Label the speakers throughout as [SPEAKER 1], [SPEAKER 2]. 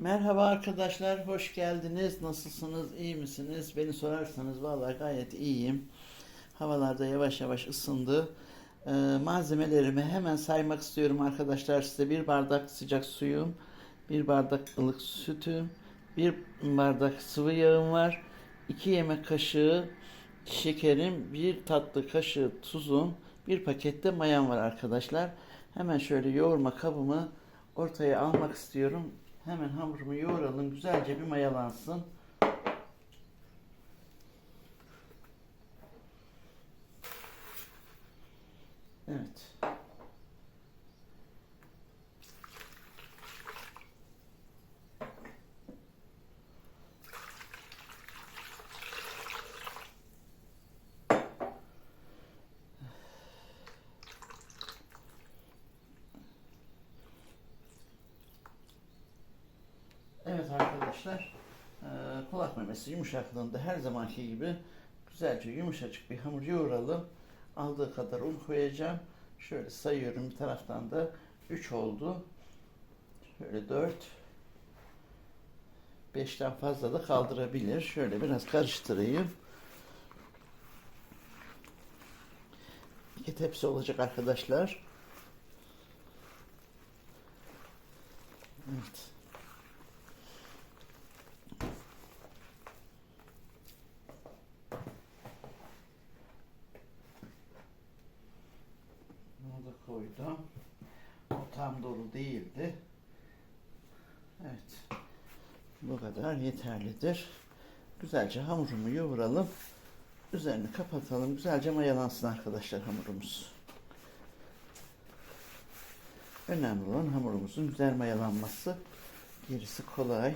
[SPEAKER 1] Merhaba arkadaşlar, hoş geldiniz. Nasılsınız, iyi misiniz? Beni sorarsanız vallahi gayet iyiyim. Havalarda yavaş yavaş ısındı. Ee, malzemelerimi hemen saymak istiyorum arkadaşlar size. Bir bardak sıcak suyum, bir bardak ılık sütüm, bir bardak sıvı yağım var, iki yemek kaşığı şekerim, bir tatlı kaşığı tuzum, bir pakette mayam var arkadaşlar. Hemen şöyle yoğurma kabımı ortaya almak istiyorum. Hemen hamurumu yoğuralım. Güzelce bir mayalansın. Evet. Evet arkadaşlar, eee, kulak memesi yumuşaklığında her zamanki gibi güzelce yumuşacık bir hamur yoğuralım. Aldığı kadar un koyacağım. Şöyle sayıyorum bir taraftan da 3 oldu. Şöyle 4. 5'ten fazla da kaldırabilir. Şöyle biraz karıştırayım. İki tepsi olacak arkadaşlar. Evet. Bunu da koydum. O tam değildi. Evet. Bu kadar yeterlidir. Güzelce hamurumu yoğuralım. Üzerini kapatalım. Güzelce mayalansın arkadaşlar hamurumuz. Önemli olan hamurumuzun güzel mayalanması. Gerisi kolay.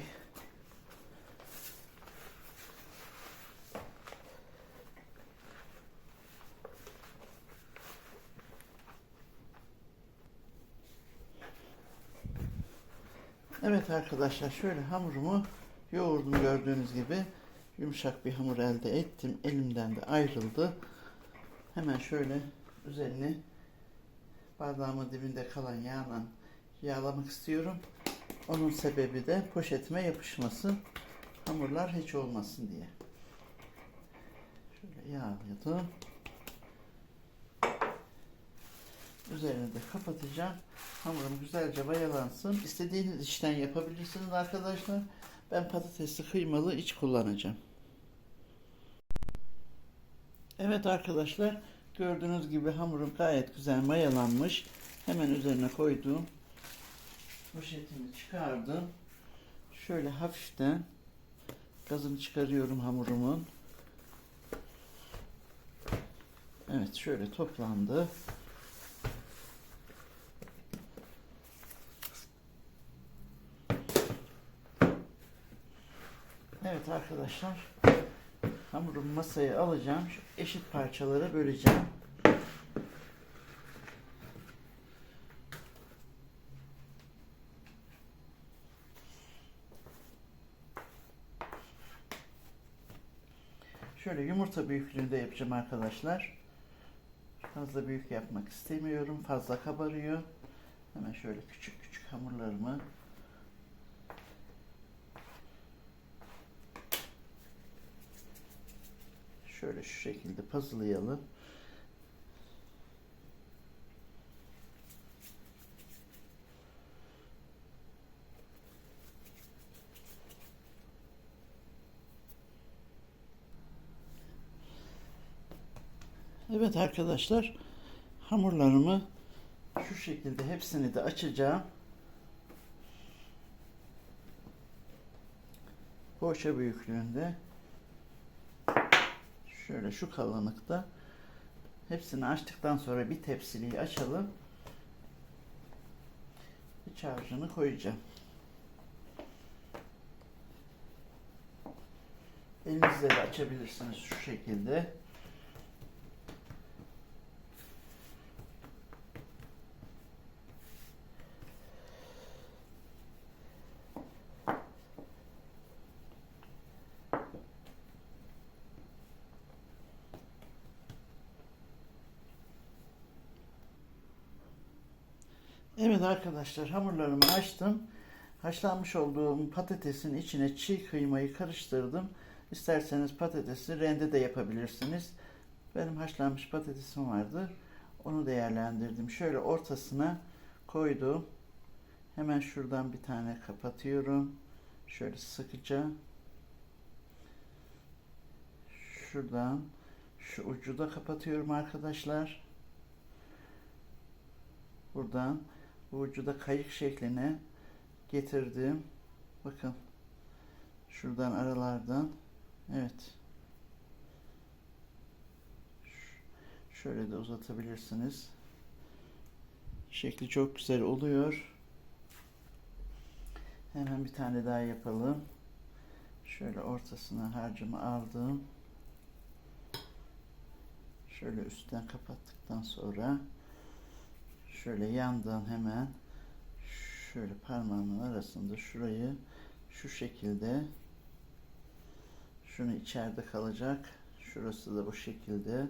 [SPEAKER 1] Evet arkadaşlar şöyle hamurumu yoğurdum gördüğünüz gibi yumuşak bir hamur elde ettim. Elimden de ayrıldı. Hemen şöyle üzerini bardağımın dibinde kalan yağla yağlamak istiyorum. Onun sebebi de poşetime yapışması. Hamurlar hiç olmasın diye. Şöyle yağladım. Üzerini de kapatacağım. Hamurum güzelce mayalansın. İstediğiniz işten yapabilirsiniz arkadaşlar. Ben patatesli kıymalı iç kullanacağım. Evet arkadaşlar gördüğünüz gibi hamurum gayet güzel mayalanmış. Hemen üzerine koydum. Poşetimi çıkardım. Şöyle hafiften gazını çıkarıyorum hamurumun. Evet şöyle toplandı. Evet arkadaşlar hamurumu masaya alacağım. Şu eşit parçalara böleceğim. Şöyle yumurta büyüklüğünde yapacağım arkadaşlar. Fazla büyük yapmak istemiyorum. Fazla kabarıyor. Hemen şöyle küçük küçük hamurlarımı Şöyle şu şekilde puzzle'layalım. Evet arkadaşlar hamurlarımı şu şekilde hepsini de açacağım. Poğaça büyüklüğünde Şöyle şu kalınlıkta. Hepsini açtıktan sonra bir tepsiliği açalım. İç harcını koyacağım. Elinizle de açabilirsiniz şu şekilde. Evet arkadaşlar hamurlarımı açtım. haşlanmış olduğum patatesin içine çiğ kıymayı karıştırdım. İsterseniz patatesi rende de yapabilirsiniz. Benim haşlanmış patatesim vardı. Onu değerlendirdim. Şöyle ortasına koydum. Hemen şuradan bir tane kapatıyorum. Şöyle sıkıca. Şuradan şu ucu da kapatıyorum arkadaşlar. Buradan bu ucu da kayık şekline getirdim. Bakın. Şuradan aralardan. Evet. Şöyle de uzatabilirsiniz. Şekli çok güzel oluyor. Hemen bir tane daha yapalım. Şöyle ortasına harcımı aldım. Şöyle üstten kapattıktan sonra şöyle yandan hemen şöyle parmağımın arasında şurayı şu şekilde şunu içeride kalacak. Şurası da bu şekilde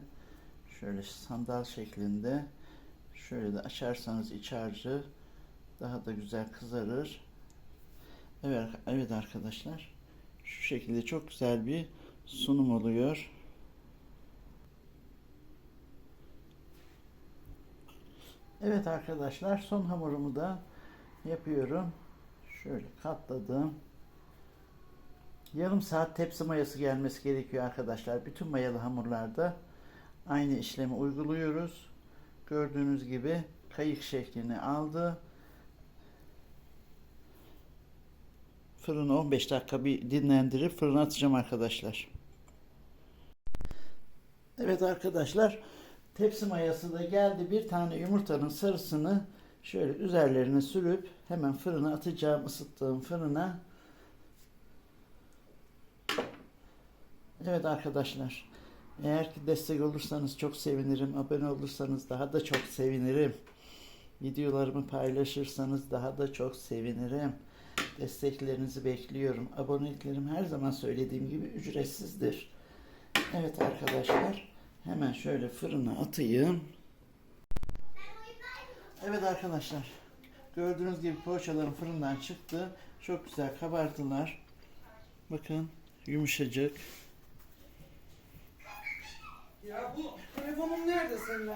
[SPEAKER 1] şöyle sandal şeklinde şöyle de açarsanız iç harcı daha da güzel kızarır. Evet, evet arkadaşlar. Şu şekilde çok güzel bir sunum oluyor. Evet arkadaşlar son hamurumu da yapıyorum. Şöyle katladım. Yarım saat tepsi mayası gelmesi gerekiyor arkadaşlar. Bütün mayalı hamurlarda aynı işlemi uyguluyoruz. Gördüğünüz gibi kayık şeklini aldı. Fırını 15 dakika bir dinlendirip fırına atacağım arkadaşlar. Evet arkadaşlar tepsi mayası da geldi. Bir tane yumurtanın sarısını şöyle üzerlerine sürüp hemen fırına atacağım ısıttığım fırına. Evet arkadaşlar eğer ki destek olursanız çok sevinirim. Abone olursanız daha da çok sevinirim. Videolarımı paylaşırsanız daha da çok sevinirim. Desteklerinizi bekliyorum. Aboneliklerim her zaman söylediğim gibi ücretsizdir. Evet arkadaşlar hemen şöyle fırına atayım. Evet arkadaşlar gördüğünüz gibi poğaçalarım fırından çıktı. Çok güzel kabardılar. Bakın yumuşacık.
[SPEAKER 2] Ya bu telefonum nerede senin?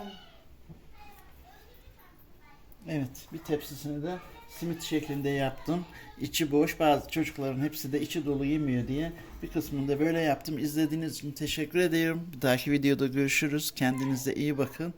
[SPEAKER 1] Evet bir tepsisini de simit şeklinde yaptım. İçi boş bazı çocukların hepsi de içi dolu yemiyor diye bir kısmını da böyle yaptım. İzlediğiniz için teşekkür ederim. Bir dahaki videoda görüşürüz. Kendinize iyi bakın.